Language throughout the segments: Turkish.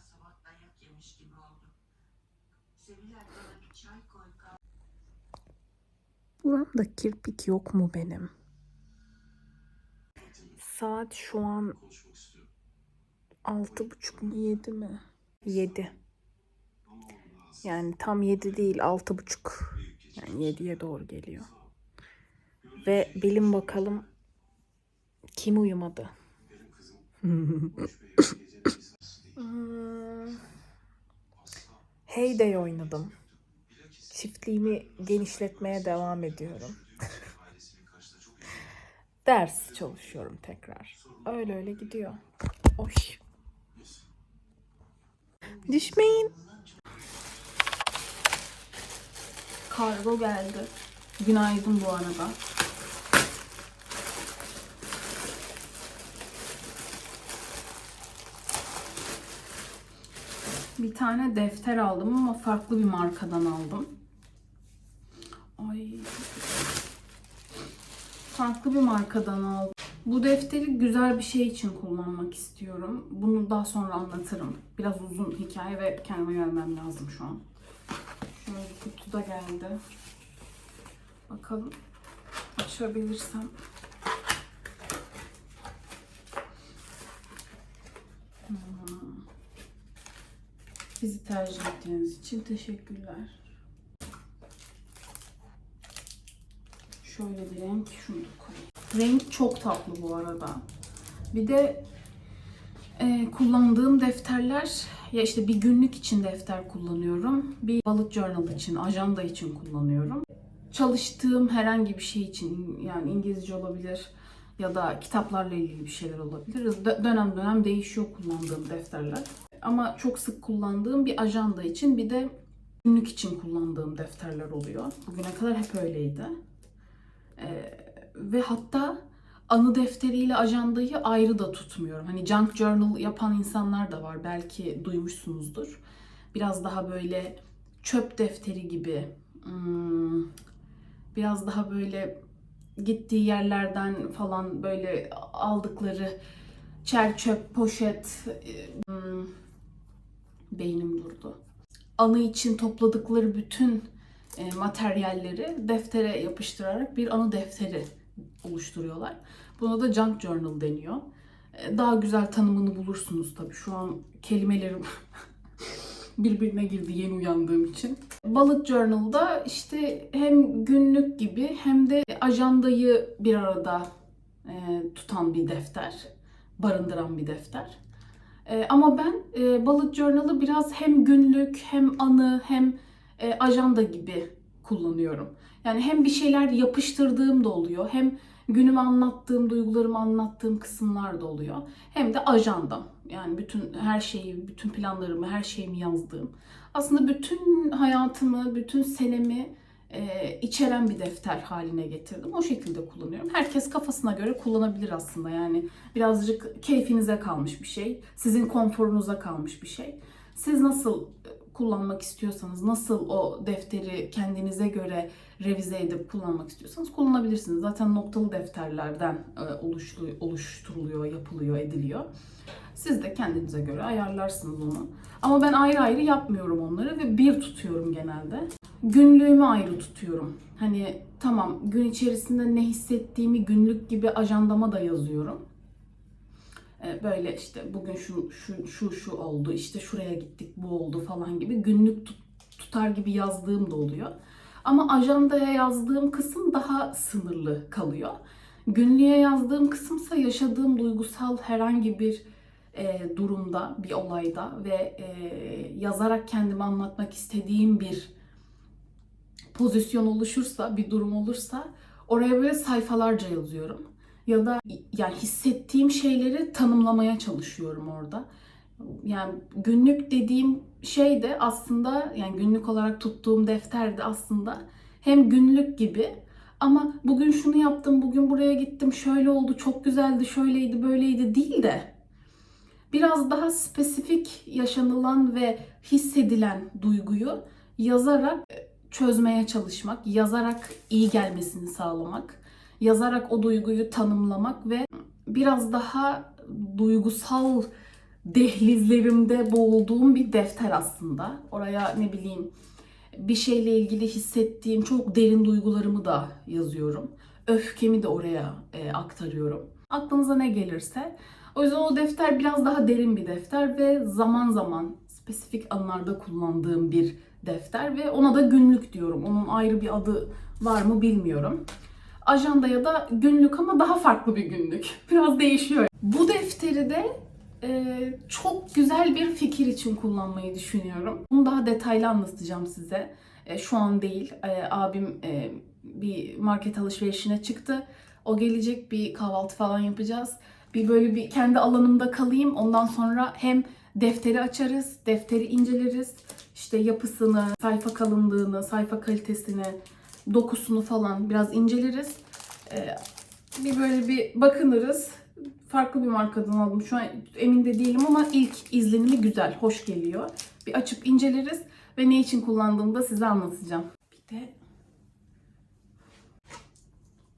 sabah sabah dayak yemiş gibi oldum. Sevilay bana bir çay koy kahve. Buramda kirpik yok mu benim? Saat şu an altı buçuk mu yedi mi? Yedi. Yani tam yedi değil altı buçuk. Yani yediye doğru geliyor. Ve bilin bakalım kim uyumadı? Hmm. Heyday oynadım. Çiftliğimi genişletmeye devam ediyorum. Ders çalışıyorum tekrar. Öyle öyle gidiyor. Oy. Düşmeyin. Kargo geldi. Günaydın bu arada. Bir tane defter aldım ama farklı bir markadan aldım. Ay. Farklı bir markadan aldım. Bu defteri güzel bir şey için kullanmak istiyorum. Bunu daha sonra anlatırım. Biraz uzun hikaye ve kendime gelmem lazım şu an. Şöyle kutuda geldi. Bakalım açabilirsem. Hmm. Bizi tercih ettiğiniz için teşekkürler. Şöyle bir renk şunu da koyayım. Renk çok tatlı bu arada. Bir de e, kullandığım defterler ya işte bir günlük için defter kullanıyorum. Bir bullet journal için, ajanda için kullanıyorum. Çalıştığım herhangi bir şey için yani İngilizce olabilir ya da kitaplarla ilgili bir şeyler olabilir. Dö- dönem dönem değişiyor kullandığım defterler. Ama çok sık kullandığım bir ajanda için bir de günlük için kullandığım defterler oluyor. Bugüne kadar hep öyleydi. Ee, ve hatta anı defteriyle ajandayı ayrı da tutmuyorum. Hani junk journal yapan insanlar da var. Belki duymuşsunuzdur. Biraz daha böyle çöp defteri gibi. hmm, biraz daha böyle gittiği yerlerden falan böyle aldıkları çer çöp, poşet, e, hmm, beynim durdu. Anı için topladıkları bütün e, materyalleri deftere yapıştırarak bir anı defteri oluşturuyorlar. Buna da junk journal deniyor. E, Daha güzel tanımını bulursunuz tabii. Şu an kelimelerim birbirine girdi yeni uyandığım için. Bullet Journal'da işte hem günlük gibi hem de ajandayı bir arada e, tutan bir defter, barındıran bir defter. E, ama ben e, Bullet Journal'ı biraz hem günlük hem anı hem e, ajanda gibi kullanıyorum. Yani hem bir şeyler yapıştırdığım da oluyor, hem günümü anlattığım, duygularımı anlattığım kısımlar da oluyor. Hem de ajandam. Yani bütün her şeyi, bütün planlarımı, her şeyimi yazdığım. Aslında bütün hayatımı, bütün senemi e, içeren bir defter haline getirdim. O şekilde kullanıyorum. Herkes kafasına göre kullanabilir aslında. Yani birazcık keyfinize kalmış bir şey. Sizin konforunuza kalmış bir şey. Siz nasıl kullanmak istiyorsanız, nasıl o defteri kendinize göre revize edip kullanmak istiyorsanız kullanabilirsiniz. Zaten noktalı defterlerden e, oluşturuluyor, yapılıyor, ediliyor. Siz de kendinize göre ayarlarsınız onu. Ama ben ayrı ayrı yapmıyorum onları ve bir tutuyorum genelde. Günlüğümü ayrı tutuyorum. Hani tamam gün içerisinde ne hissettiğimi günlük gibi ajandama da yazıyorum. E, Böyle işte bugün şu şu şu şu oldu, işte şuraya gittik, bu oldu falan gibi günlük tut- tutar gibi yazdığım da oluyor. Ama ajandaya yazdığım kısım daha sınırlı kalıyor. Günlüğe yazdığım kısımsa yaşadığım duygusal herhangi bir e, durumda, bir olayda ve e, yazarak kendimi anlatmak istediğim bir pozisyon oluşursa, bir durum olursa oraya böyle sayfalarca yazıyorum. Ya da yani hissettiğim şeyleri tanımlamaya çalışıyorum orada. Yani günlük dediğim şey de aslında yani günlük olarak tuttuğum defter de aslında hem günlük gibi ama bugün şunu yaptım, bugün buraya gittim, şöyle oldu, çok güzeldi, şöyleydi, böyleydi değil de biraz daha spesifik yaşanılan ve hissedilen duyguyu yazarak e, çözmeye çalışmak, yazarak iyi gelmesini sağlamak, yazarak o duyguyu tanımlamak ve biraz daha duygusal dehlizlerimde boğulduğum bir defter aslında. Oraya ne bileyim bir şeyle ilgili hissettiğim çok derin duygularımı da yazıyorum. Öfkemi de oraya e, aktarıyorum. Aklınıza ne gelirse. O yüzden o defter biraz daha derin bir defter ve zaman zaman spesifik anlarda kullandığım bir defter ve ona da günlük diyorum. Onun ayrı bir adı var mı bilmiyorum. Ajanda ya da günlük ama daha farklı bir günlük. Biraz değişiyor. Bu defteri de e, çok güzel bir fikir için kullanmayı düşünüyorum. Bunu daha detaylı anlatacağım size. E, şu an değil. E, abim e, bir market alışverişine çıktı. O gelecek bir kahvaltı falan yapacağız. Bir böyle bir kendi alanımda kalayım. Ondan sonra hem defteri açarız, defteri inceleriz. İşte yapısını, sayfa kalınlığını, sayfa kalitesini, dokusunu falan biraz inceleriz. E, bir böyle bir bakınırız. Farklı bir markadan aldım. Şu an emin de değilim ama ilk izlenimi güzel, hoş geliyor. Bir açıp inceleriz ve ne için kullandığımı da size anlatacağım. Bir de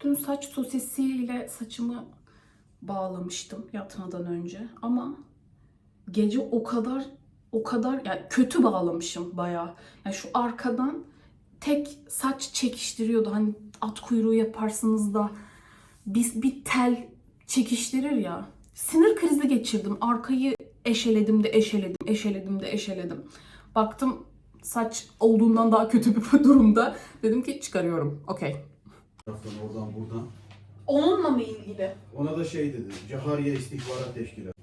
dün saç sosisiyle saçımı bağlamıştım yatmadan önce ama gece o kadar o kadar yani kötü bağlamışım bayağı. Yani şu arkadan tek saç çekiştiriyordu. Hani at kuyruğu yaparsınız da bir, bir tel çekiştirir ya. Sinir krizi geçirdim. Arkayı eşeledim de eşeledim, eşeledim de eşeledim. Baktım saç olduğundan daha kötü bir durumda. Dedim ki çıkarıyorum. Okey. oradan buradan. Onunla mı ilgili? Ona da şey dedi. Cahariye İstihbarat Teşkilatı.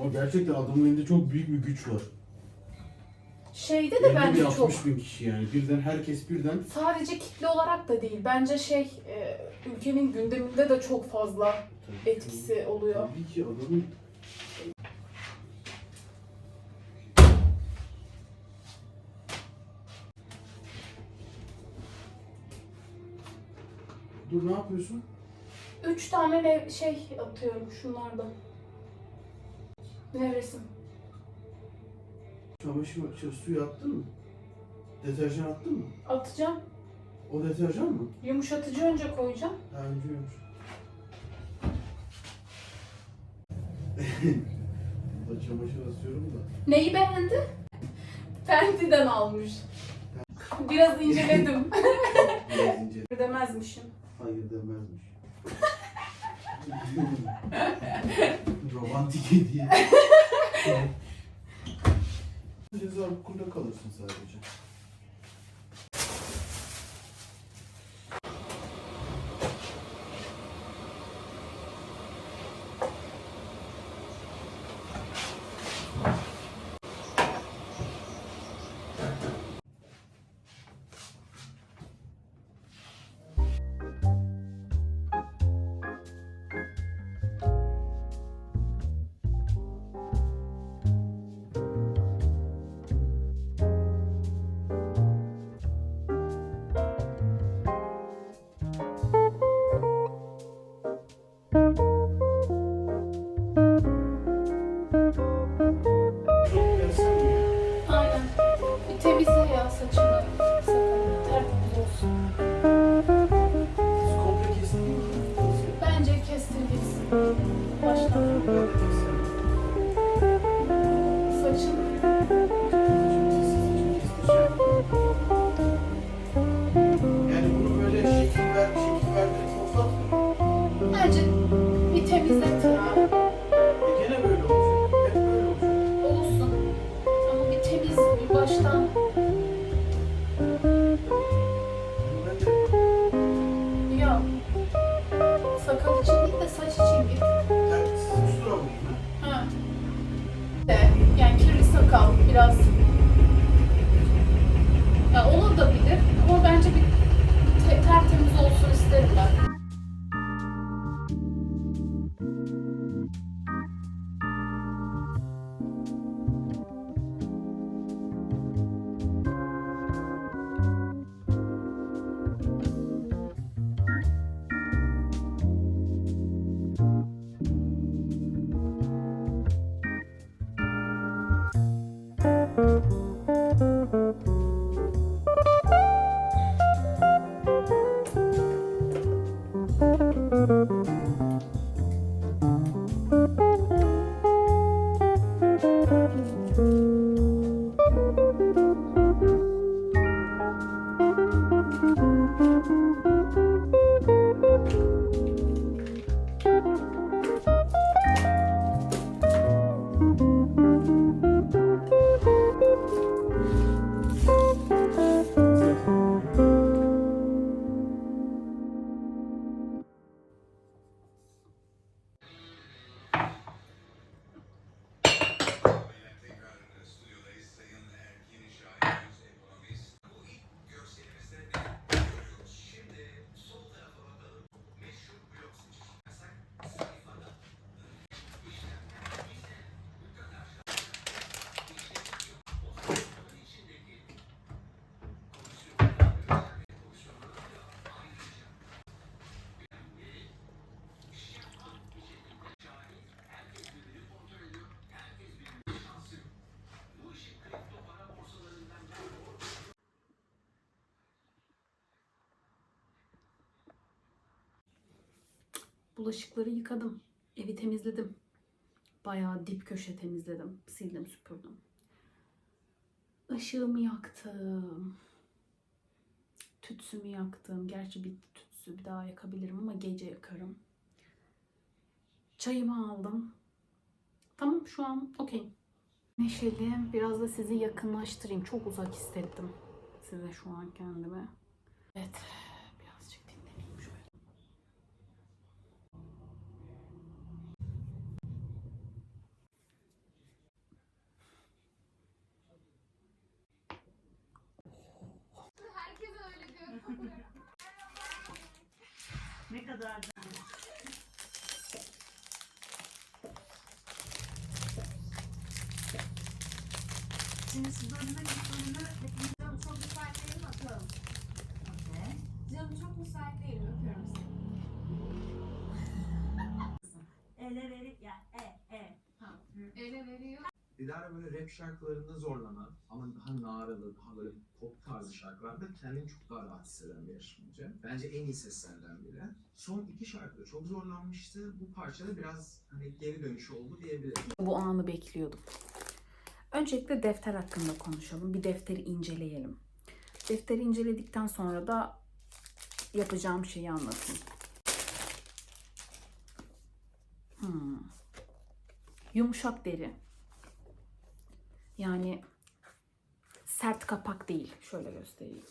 Ama gerçekten adamın elinde çok büyük bir güç var. Şeyde de bence 60 çok bin kişi yani. Birden herkes birden. sadece kitle olarak da değil. Bence şey e, ülkenin gündeminde de çok fazla etkisi oluyor. Tabii ki adamın Dur ne yapıyorsun? Üç tane ne, şey atıyorum şunlardan. Nevresim. Çamaşır makinesi suyu attın mı? Deterjan attın mı? Atacağım. O deterjan mı? Yumuşatıcı önce koyacağım. Ha önce yumuş. Burada çamaşır asıyorum da. Neyi beğendi? Fenty'den almış. Biraz inceledim. Biraz ince. Demezmişim. Hayır demezmiş. Romantik hediye. Ceza hukukunda kalırsın sadece. Bulaşıkları yıkadım. Evi temizledim. Bayağı dip köşe temizledim. Sildim süpürdüm. Işığımı yaktım. Tütsümü yaktım. Gerçi bitti tütsü. Bir daha yakabilirim ama gece yakarım. Çayımı aldım. Tamam şu an okey. Neşeli. Biraz da sizi yakınlaştırayım. Çok uzak hissettim size şu an kendimi. Evet. Birazcık dinleneyim şöyle. Herkes öyle diyor. Ne kadar Şimdi siz bölüme ilk bölümü hepiniz Canım çok müsait değilim atıyorum. Okey. Canım çok müsait değilim öpüyorum seni. Ele verip ya e e. Ele veriyor. Dilara böyle rap şarkılarında zorlanan ama daha naralı, daha böyle pop tarzı şarkılarda kendini çok daha rahat hisseden bir yarışmacı. Bence en iyi seslerden biri. Son iki şarkıda çok zorlanmıştı. Bu parçada biraz hani geri dönüş oldu diyebilirim. Bu anı bekliyordum. Öncelikle defter hakkında konuşalım. Bir defteri inceleyelim. Defteri inceledikten sonra da yapacağım şeyi anlatayım. Hmm. Yumuşak deri. Yani sert kapak değil. Şöyle göstereyim.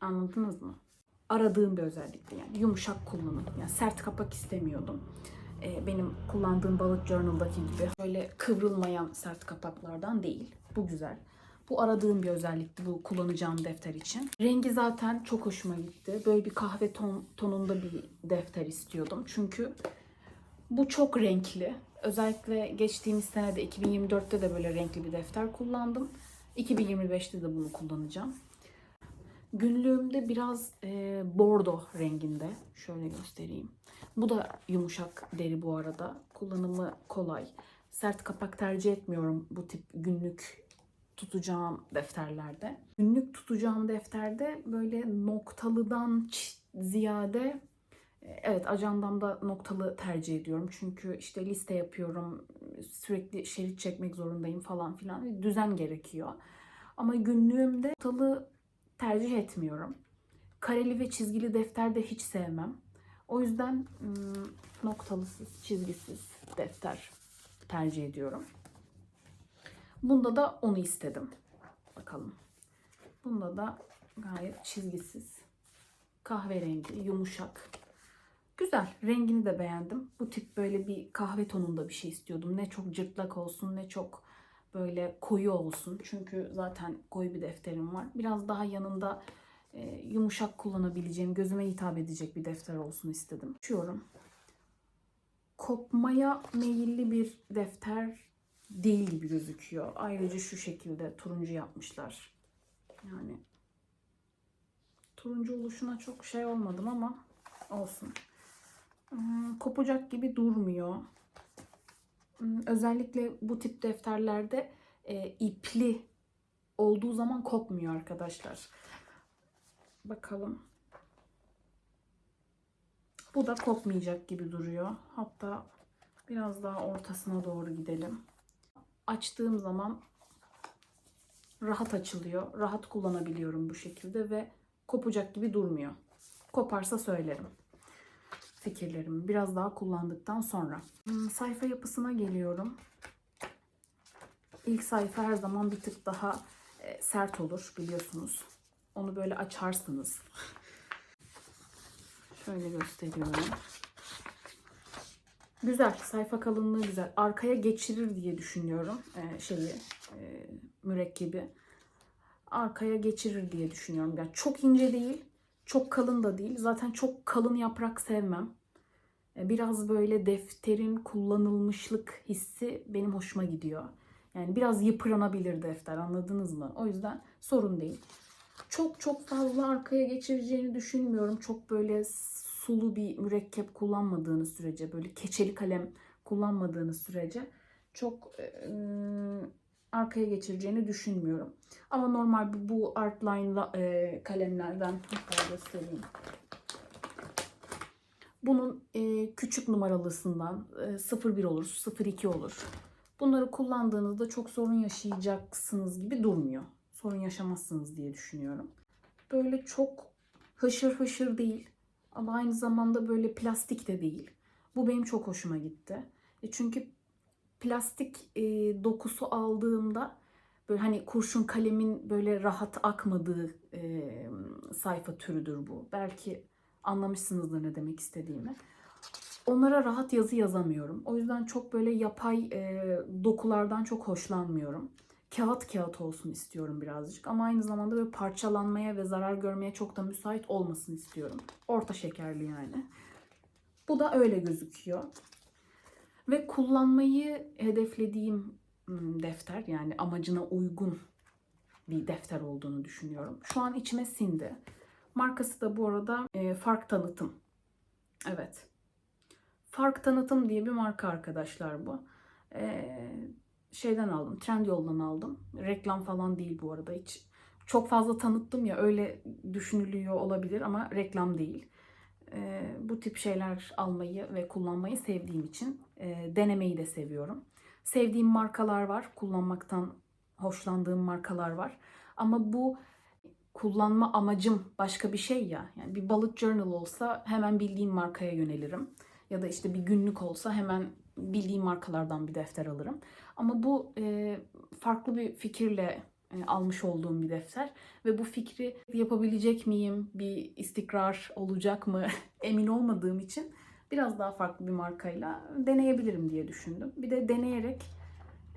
Anladınız mı? Aradığım bir özellikti yani. Yumuşak kullanım. Yani sert kapak istemiyordum. Ee, benim kullandığım balık journal'daki gibi böyle kıvrılmayan sert kapaklardan değil. Bu güzel. Bu aradığım bir özellikti bu kullanacağım defter için. Rengi zaten çok hoşuma gitti. Böyle bir kahve ton, tonunda bir defter istiyordum. Çünkü bu çok renkli. Özellikle geçtiğimiz sene de 2024'te de böyle renkli bir defter kullandım. 2025'te de bunu kullanacağım. Günlüğümde biraz e, bordo renginde. Şöyle göstereyim. Bu da yumuşak deri bu arada. Kullanımı kolay. Sert kapak tercih etmiyorum bu tip günlük tutacağım defterlerde. Günlük tutacağım defterde böyle noktalıdan ziyade evet ajandamda noktalı tercih ediyorum. Çünkü işte liste yapıyorum. Sürekli şerit çekmek zorundayım falan filan. Düzen gerekiyor. Ama günlüğümde noktalı tercih etmiyorum. Kareli ve çizgili defter de hiç sevmem. O yüzden noktalısız, çizgisiz defter tercih ediyorum. Bunda da onu istedim. Bakalım. Bunda da gayet çizgisiz. Kahverengi, yumuşak. Güzel. Rengini de beğendim. Bu tip böyle bir kahve tonunda bir şey istiyordum. Ne çok cırtlak olsun ne çok böyle koyu olsun. Çünkü zaten koyu bir defterim var. Biraz daha yanında e, yumuşak kullanabileceğim, gözüme hitap edecek bir defter olsun istedim. Açıyorum. Kopmaya meyilli bir defter değil gibi gözüküyor. Ayrıca şu şekilde turuncu yapmışlar. Yani turuncu oluşuna çok şey olmadım ama olsun. Hmm, Kopacak gibi durmuyor. Hmm, Özellikle bu tip defterlerde e, ipli olduğu zaman kopmuyor arkadaşlar. Bakalım. Bu da kopmayacak gibi duruyor. Hatta biraz daha ortasına doğru gidelim. Açtığım zaman rahat açılıyor. Rahat kullanabiliyorum bu şekilde ve kopacak gibi durmuyor. Koparsa söylerim fikirlerimi biraz daha kullandıktan sonra. Hmm, sayfa yapısına geliyorum. İlk sayfa her zaman bir tık daha e, sert olur biliyorsunuz. Onu böyle açarsınız. Şöyle gösteriyorum. Güzel. Sayfa kalınlığı güzel. Arkaya geçirir diye düşünüyorum e, şeyi e, mürekkebi. Arkaya geçirir diye düşünüyorum. Yani çok ince değil, çok kalın da değil. Zaten çok kalın yaprak sevmem. E, Biraz böyle defterin kullanılmışlık hissi benim hoşuma gidiyor. Yani biraz yıpranabilir defter anladınız mı? O yüzden sorun değil. Çok çok fazla arkaya geçireceğini düşünmüyorum. Çok böyle sulu bir mürekkep kullanmadığınız sürece, böyle keçeli kalem kullanmadığınız sürece çok e, arkaya geçireceğini düşünmüyorum. Ama normal bu- Artline e, kalemlerden göstereyim. Bunun e, küçük numaralısından e, 01 olur, 02 olur. Bunları kullandığınızda çok sorun yaşayacaksınız gibi durmuyor. Sorun yaşamazsınız diye düşünüyorum. Böyle çok hışır hışır değil ama aynı zamanda böyle plastik de değil. Bu benim çok hoşuma gitti. E çünkü plastik e, dokusu aldığımda böyle hani kurşun kalemin böyle rahat akmadığı e, sayfa türüdür bu. Belki anlamışsınızdır ne demek istediğimi. Onlara rahat yazı yazamıyorum. O yüzden çok böyle yapay e, dokulardan çok hoşlanmıyorum. Kağıt kağıt olsun istiyorum birazcık. Ama aynı zamanda böyle parçalanmaya ve zarar görmeye çok da müsait olmasın istiyorum. Orta şekerli yani. Bu da öyle gözüküyor. Ve kullanmayı hedeflediğim defter yani amacına uygun bir defter olduğunu düşünüyorum. Şu an içime sindi. Markası da bu arada e, Fark Tanıtım. Evet. Fark Tanıtım diye bir marka arkadaşlar bu. E, şeyden aldım. Trendyol'dan aldım. Reklam falan değil bu arada. Hiç çok fazla tanıttım ya öyle düşünülüyor olabilir ama reklam değil. E, bu tip şeyler almayı ve kullanmayı sevdiğim için e, denemeyi de seviyorum. Sevdiğim markalar var. Kullanmaktan hoşlandığım markalar var. Ama bu kullanma amacım başka bir şey ya. Yani bir bullet journal olsa hemen bildiğim markaya yönelirim. Ya da işte bir günlük olsa hemen bildiğim markalardan bir defter alırım. Ama bu e, farklı bir fikirle e, almış olduğum bir defter ve bu fikri yapabilecek miyim, bir istikrar olacak mı emin olmadığım için biraz daha farklı bir markayla deneyebilirim diye düşündüm. Bir de deneyerek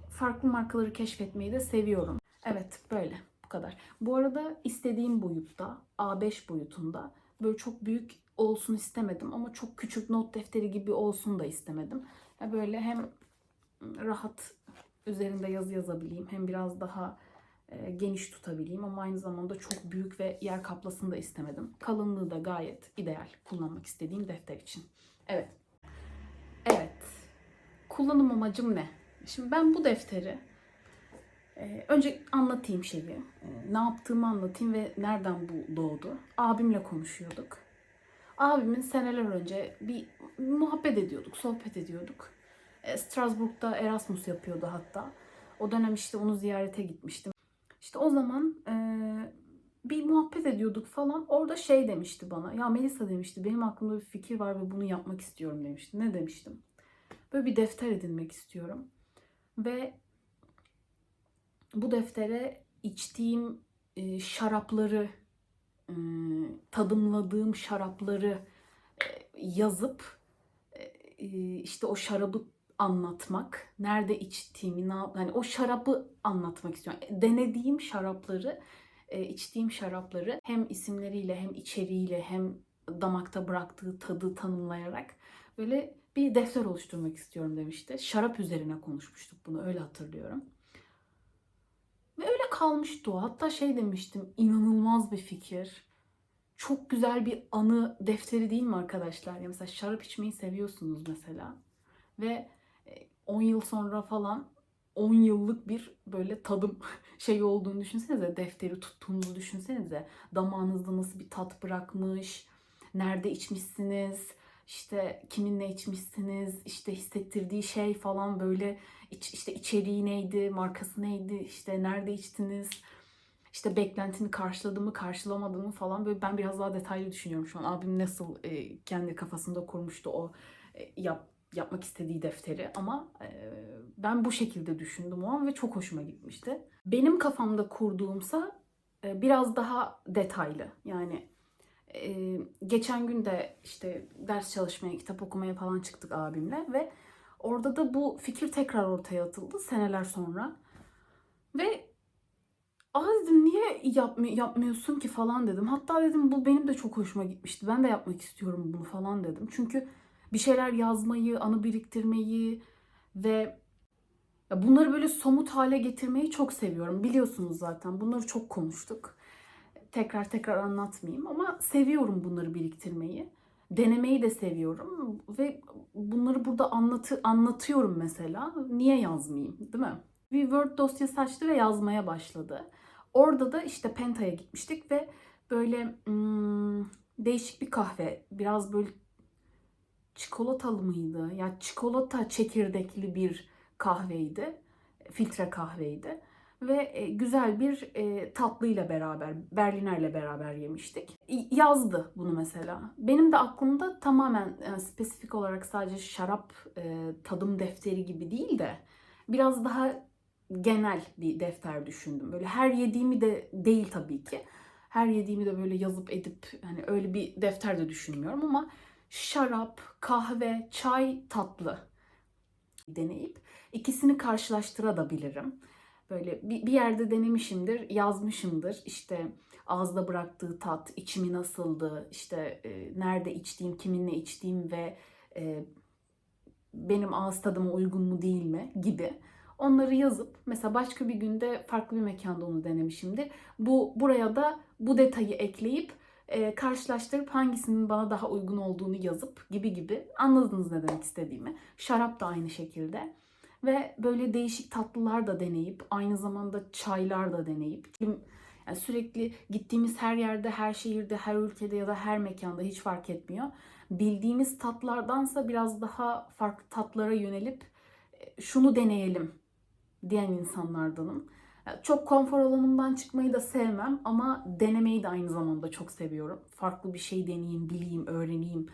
farklı markaları keşfetmeyi de seviyorum. Evet böyle bu kadar. Bu arada istediğim boyutta A5 boyutunda böyle çok büyük olsun istemedim ama çok küçük not defteri gibi olsun da istemedim. Böyle hem rahat üzerinde yazı yazabileyim hem biraz daha e, geniş tutabileyim ama aynı zamanda çok büyük ve yer kaplasın da istemedim. Kalınlığı da gayet ideal kullanmak istediğim defter için. Evet. Evet. Kullanım amacım ne? Şimdi ben bu defteri e, önce anlatayım şeyi. E, ne yaptığımı anlatayım ve nereden bu doğdu. Abimle konuşuyorduk. Abimin seneler önce bir muhabbet ediyorduk, sohbet ediyorduk. E, Strasbourg'da Erasmus yapıyordu hatta. O dönem işte onu ziyarete gitmiştim. İşte o zaman e, bir muhabbet ediyorduk falan. Orada şey demişti bana. Ya Melisa demişti benim aklımda bir fikir var ve bunu yapmak istiyorum demişti. Ne demiştim? Böyle bir defter edinmek istiyorum. Ve bu deftere içtiğim e, şarapları, e, tadımladığım şarapları e, yazıp işte o şarabı anlatmak, nerede içtiğimi, ne yani o şarabı anlatmak istiyorum. Denediğim şarapları, e, içtiğim şarapları hem isimleriyle hem içeriğiyle hem damakta bıraktığı tadı tanımlayarak böyle bir defter oluşturmak istiyorum demişti. Şarap üzerine konuşmuştuk bunu öyle hatırlıyorum. Ve öyle kalmıştı o. Hatta şey demiştim inanılmaz bir fikir. Çok güzel bir anı defteri değil mi arkadaşlar? Ya mesela şarap içmeyi seviyorsunuz mesela. Ve e, 10 yıl sonra falan 10 yıllık bir böyle tadım şeyi olduğunu düşünsenize. Defteri tuttuğunuzu düşünsenize. Damağınızda nasıl bir tat bırakmış. Nerede içmişsiniz. işte kiminle içmişsiniz. işte hissettirdiği şey falan böyle iç, işte içeriği neydi, markası neydi, işte nerede içtiniz, işte beklentini karşıladı mı, karşılamadı mı falan böyle ben biraz daha detaylı düşünüyorum şu an. Abim nasıl e, kendi kafasında kurmuştu o e, yap, yapmak istediği defteri ama e, ben bu şekilde düşündüm o an ve çok hoşuma gitmişti. Benim kafamda kurduğumsa e, biraz daha detaylı. Yani e, geçen gün de işte ders çalışmaya, kitap okumaya falan çıktık abimle ve Orada da bu fikir tekrar ortaya atıldı seneler sonra. Ve Aa dedim niye yapmı- yapmıyorsun ki falan dedim. Hatta dedim bu benim de çok hoşuma gitmişti. Ben de yapmak istiyorum bunu falan dedim. Çünkü bir şeyler yazmayı, anı biriktirmeyi ve bunları böyle somut hale getirmeyi çok seviyorum. Biliyorsunuz zaten bunları çok konuştuk. Tekrar tekrar anlatmayayım ama seviyorum bunları biriktirmeyi denemeyi de seviyorum ve bunları burada anlatı anlatıyorum mesela. Niye yazmayayım, değil mi? Bir Word dosyası açtı ve yazmaya başladı. Orada da işte Penta'ya gitmiştik ve böyle hmm, değişik bir kahve, biraz böyle çikolatalı mıydı? Ya çikolata çekirdekli bir kahveydi. Filtre kahveydi. Ve e, güzel bir e, tatlıyla beraber, Berliner'le beraber yemiştik. Yazdı bunu mesela. Benim de aklımda tamamen yani spesifik olarak sadece şarap e, tadım defteri gibi değil de biraz daha genel bir defter düşündüm. Böyle her yediğimi de değil tabii ki. Her yediğimi de böyle yazıp edip hani öyle bir defter de düşünmüyorum ama şarap, kahve, çay, tatlı deneyip ikisini karşılaştırabilirim. Böyle bir, yerde denemişimdir, yazmışımdır. İşte ağızda bıraktığı tat, içimi nasıldı, işte e, nerede içtiğim, kiminle içtiğim ve e, benim ağız tadıma uygun mu değil mi gibi. Onları yazıp mesela başka bir günde farklı bir mekanda onu denemişimdir. Bu buraya da bu detayı ekleyip e, karşılaştırıp hangisinin bana daha uygun olduğunu yazıp gibi gibi anladınız ne demek istediğimi. Şarap da aynı şekilde. Ve böyle değişik tatlılar da deneyip aynı zamanda çaylar da deneyip yani sürekli gittiğimiz her yerde, her şehirde, her ülkede ya da her mekanda hiç fark etmiyor. Bildiğimiz tatlardansa biraz daha farklı tatlara yönelip e, şunu deneyelim diyen insanlardanım. Çok konfor alanımdan çıkmayı da sevmem ama denemeyi de aynı zamanda çok seviyorum. Farklı bir şey deneyeyim, bileyim, öğreneyim.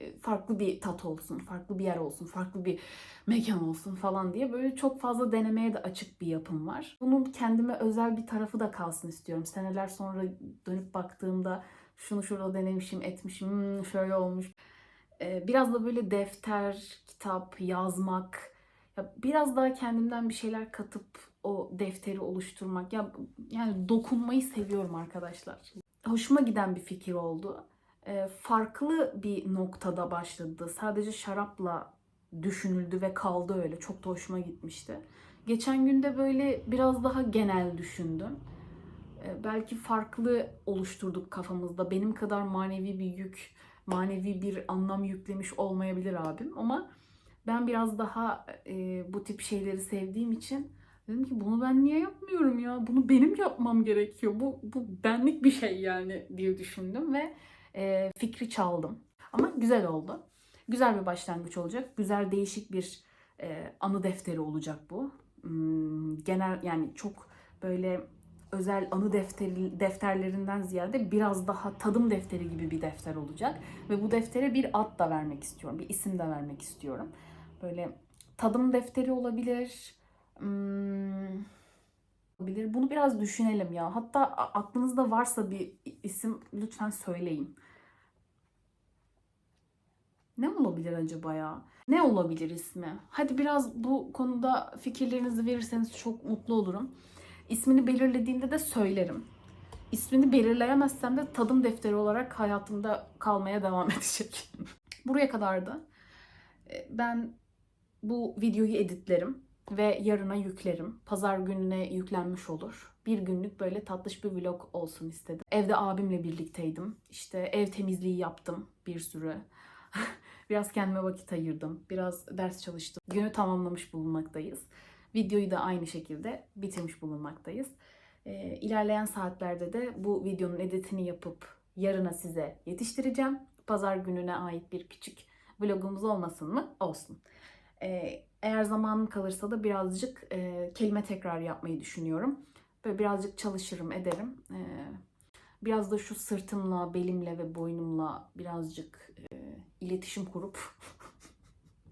E, Farklı bir tat olsun, farklı bir yer olsun, farklı bir mekan olsun falan diye böyle çok fazla denemeye de açık bir yapım var. Bunun kendime özel bir tarafı da kalsın istiyorum. Seneler sonra dönüp baktığımda şunu şurada denemişim, etmişim, hmm, şöyle olmuş. Ee, Biraz da böyle defter, kitap, yazmak, ya biraz daha kendimden bir şeyler katıp o defteri oluşturmak. Ya yani dokunmayı seviyorum arkadaşlar. Hoşuma giden bir fikir oldu. Ee, farklı bir noktada başladı. Sadece şarapla düşünüldü ve kaldı öyle. Çok da hoşuma gitmişti. Geçen günde böyle biraz daha genel düşündüm. Ee, belki farklı oluşturduk kafamızda. Benim kadar manevi bir yük, manevi bir anlam yüklemiş olmayabilir abim ama ben biraz daha e, bu tip şeyleri sevdiğim için dedim ki bunu ben niye yapmıyorum ya? Bunu benim yapmam gerekiyor. Bu, bu benlik bir şey yani diye düşündüm ve e, fikri çaldım. Ama güzel oldu. Güzel bir başlangıç olacak. Güzel değişik bir e, anı defteri olacak bu. Hmm, genel yani çok böyle özel anı defteri, defterlerinden ziyade biraz daha tadım defteri gibi bir defter olacak. Ve bu deftere bir ad da vermek istiyorum. Bir isim de vermek istiyorum. Böyle tadım defteri olabilir. Hmm, olabilir. Bunu biraz düşünelim ya. Hatta aklınızda varsa bir isim lütfen söyleyin. Ne olabilir acaba ya? Ne olabilir ismi? Hadi biraz bu konuda fikirlerinizi verirseniz çok mutlu olurum. İsmini belirlediğimde de söylerim. İsmini belirleyemezsem de tadım defteri olarak hayatımda kalmaya devam edecek. Buraya kadardı. E, Ben bu videoyu editlerim ve yarına yüklerim. Pazar gününe yüklenmiş olur. Bir günlük böyle tatlış bir vlog olsun istedim. Evde abimle birlikteydim. İşte ev temizliği yaptım bir sürü. Biraz kendime vakit ayırdım. Biraz ders çalıştım. Günü tamamlamış bulunmaktayız. Videoyu da aynı şekilde bitirmiş bulunmaktayız. Ee, ilerleyen saatlerde de bu videonun editini yapıp yarına size yetiştireceğim. Pazar gününe ait bir küçük vlogumuz olmasın mı? Olsun. Ee, eğer zamanım kalırsa da birazcık e, kelime tekrar yapmayı düşünüyorum. Böyle birazcık çalışırım, ederim. Ee, biraz da şu sırtımla, belimle ve boynumla birazcık e, iletişim kurup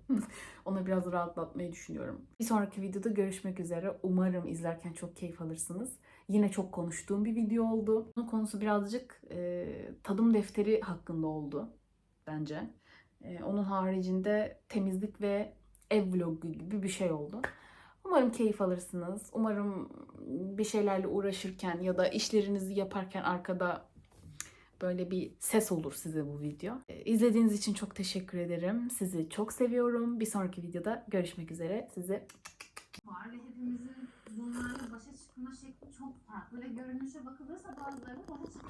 onu biraz rahatlatmayı düşünüyorum. Bir sonraki videoda görüşmek üzere. Umarım izlerken çok keyif alırsınız. Yine çok konuştuğum bir video oldu. Bunun konusu birazcık e, tadım defteri hakkında oldu bence. E, onun haricinde temizlik ve ev vlogu gibi bir şey oldu. Umarım keyif alırsınız. Umarım bir şeylerle uğraşırken ya da işlerinizi yaparken arkada böyle bir ses olur size bu video. E, İzlediğiniz için çok teşekkür ederim. Sizi çok seviyorum. Bir sonraki videoda görüşmek üzere. Size Var ve hepimizin bunlarla başa çıkma şekli çok farklı ve görünüşe bakılırsa bazıları daha